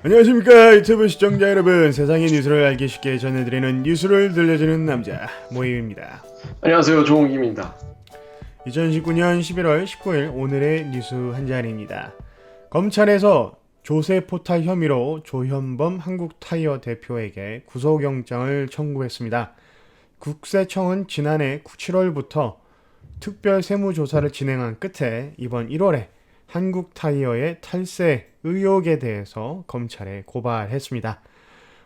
안녕하십니까 유튜브 시청자 여러분. 세상의 뉴스를 알기 쉽게 전해드리는 뉴스를 들려주는 남자 모임입니다. 안녕하세요 조홍김입니다. 2019년 11월 19일 오늘의 뉴스 한 자리입니다. 검찰에서 조세 포탈 혐의로 조현범 한국타이어 대표에게 구속영장을 청구했습니다. 국세청은 지난해 7월부터 특별 세무조사를 진행한 끝에 이번 1월에 한국 타이어의 탈세 의혹에 대해서 검찰에 고발했습니다.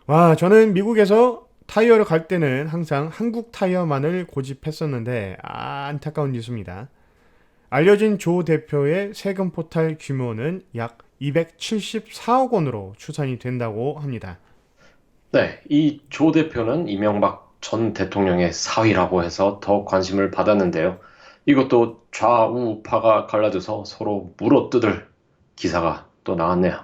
와, 저는 미국에서 타이어를 갈 때는 항상 한국 타이어만을 고집했었는데 아, 안타까운 뉴스입니다. 알려진 조 대표의 세금 포탈 규모는 약 274억 원으로 추산이 된다고 합니다. 네, 이 조 대표는 이명박 전 대통령의 사위라고 해서 더 관심을 받았는데요. 이것도 좌우파가 갈라져서 서로 물어뜯을 기사가 또 나왔네요.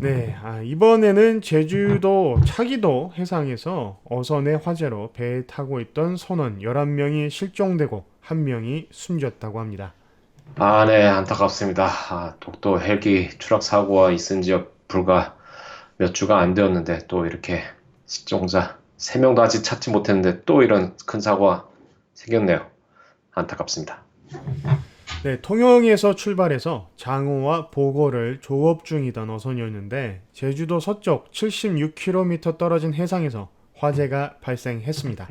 네, 아, 이번에는 제주도 차기도 해상에서 어선의 화재로 배에 타고 있던 선원 11명이 실종되고 1명이 숨졌다고 합니다. 아, 네, 안타깝습니다. 아, 독도 헬기 추락 사고가 있은 지 불과 몇 주가 안 되었는데 또 이렇게 실종자 3명도 아직 찾지 못했는데 또 이런 큰 사고가 생겼네요. 안타깝습니다. 네, 통영에서 출발해서 장호와 보고를 조업 중이던 어선이었는데 제주도 서쪽 76km 떨어진 해상에서 화재가 발생했습니다.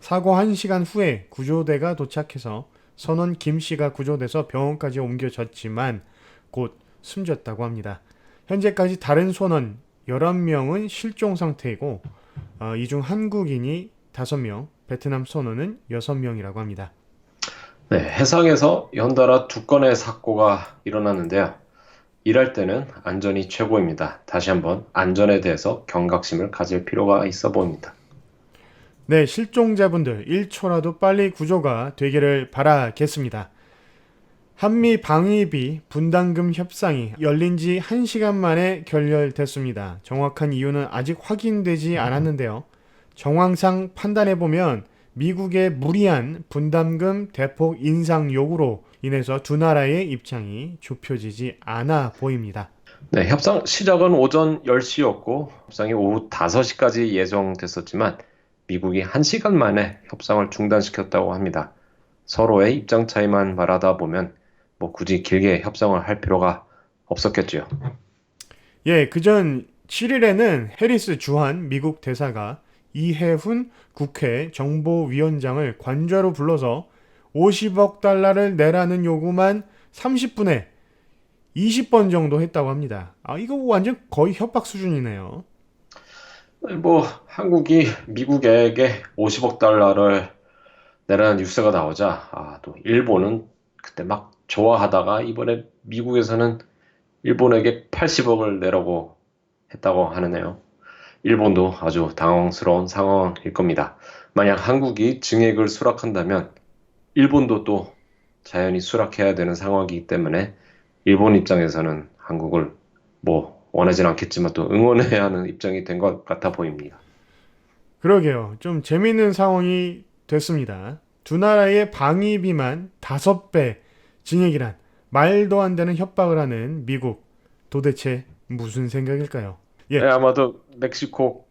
사고 1시간 후에 구조대가 도착해서 선원 김 씨가 구조돼서 병원까지 옮겨졌지만 곧 숨졌다고 합니다. 현재까지 다른 선원 11명은 실종 상태이고 어, 이중 한국인이 5명, 베트남 선원은 6명이라고 합니다. 네, 해상에서 연달아 두 건의 사고가 일어났는데요. 일할 때는 안전이 최고입니다. 다시 한번 안전에 대해서 경각심을 가질 필요가 있어 보입니다. 네, 실종자분들 1초라도 빨리 구조가 되기를 바라겠습니다. 한미 방위비 분담금 협상이 열린 지 1시간 만에 결렬됐습니다. 정확한 이유는 아직 확인되지 않았는데요. 정황상 판단해보면 미국의 무리한 분담금 대폭 인상 요구로 인해서 두 나라의 입장이 좁혀지지 않아 보입니다. 네, 협상 시작은 오전 10시였고 협상이 오후 5시까지 예정됐었지만 미국이 1시간 만에 협상을 중단시켰다고 합니다. 서로의 입장 차이만 말하다 보면 뭐 굳이 길게 협상을 할 필요가 없었겠죠. 예, 그전 7일에는 해리스 주한 미국 대사가 이해훈 국회 정보위원장을 관저로 불러서 50억 달러를 내라는 요구만 30분에 20번 정도 했다고 합니다. 아, 이거 완전 거의 협박 수준이네요. 뭐 한국이 미국에게 50억 달러를 내라는 뉴스가 나오자 아, 또 일본은 그때 막 좋아하다가 이번에 미국에서는 일본에게 80억을 내라고 했다고 하네요. 일본도 아주 당황스러운 상황일 겁니다. 만약 한국이 증액을 수락한다면 일본도 또 자연히 수락해야 되는 상황이기 때문에 일본 입장에서는 한국을 뭐 원하진 않겠지만 또 응원해야 하는 입장이 된 것 같아 보입니다. 그러게요. 좀 재밌는 상황이 됐습니다. 두 나라의 방위비만 다섯 배 증액이란 말도 안 되는 협박을 하는 미국. 도대체 무슨 생각일까요? 예. 네, 아마도 멕시코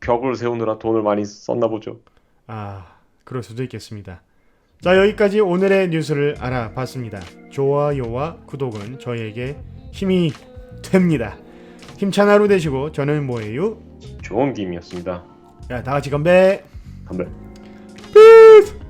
벽을 세우느라 돈을 많이 썼나 보죠. 아, 그럴 수도 있겠습니다. 자, 여기까지 오늘의 뉴스를 알아봤습니다. 좋아요와 구독은 저희에게 힘이 됩니다. 힘찬 하루 되시고 저는 뭐예요? 좋은 김이었습니다. 야, 다 같이 건배. 건배.